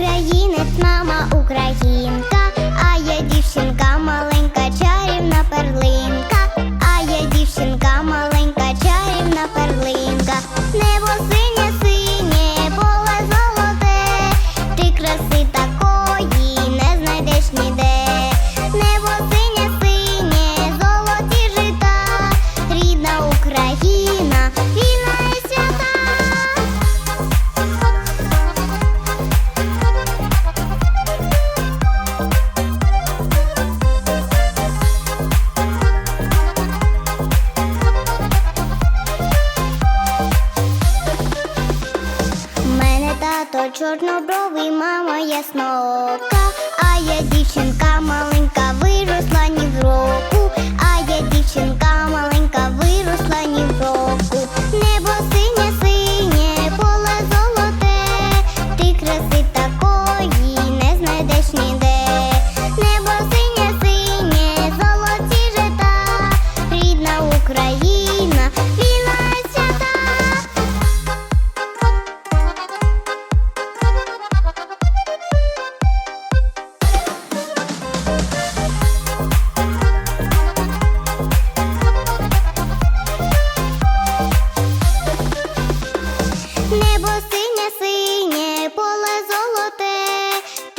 Українець, мама українка, а я дівчинка маленька, чарівна перлинка, а я дівчинка маленька, чарівна перлинка, небо синє синє, поле золоте, ти краси такої не знайдеш ніде. Тато чорнобровий, мама яснока, а я дівчинка.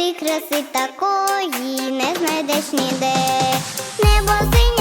Ти краси такої не знайдеш ніде. Небо синє,